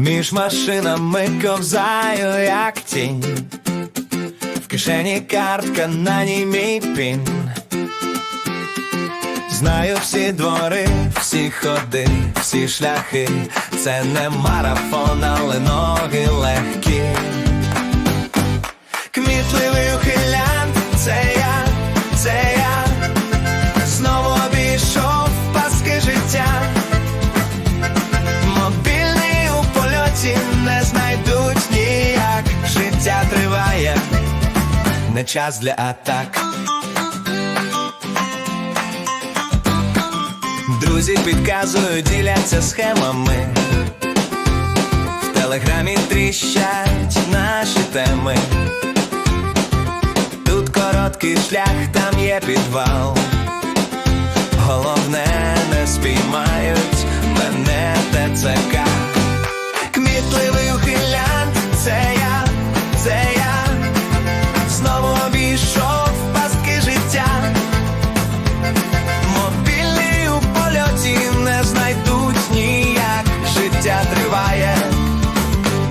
Між машинами ковзаю, як тінь. В кишені картка на ній мій пін. Знаю всі двори, всі ходи, всі шляхи. Це не марафон, але не час для атак. Друзі підказують, діляться схемами. В телеграмі тріщать наші теми. Тут короткий шлях, там є підвал. Головне,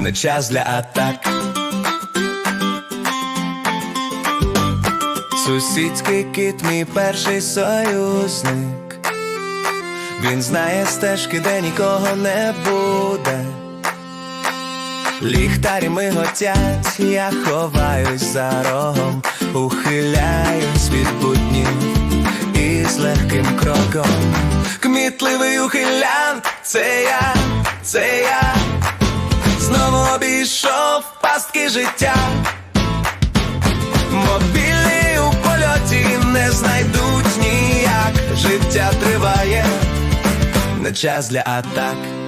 не час для атак. Сусідський кіт, мій перший союзник. Він знає стежки, де нікого не буде. Ліхтарі миготять, я ховаюсь за рогом, ухиляюсь від буднів і з легким кроком. Кмітливий ухилянт, це я, це я, обійшов пастки життя. Мобільний у польоті не знайдуть ніяк. Життя триває, не час для атак.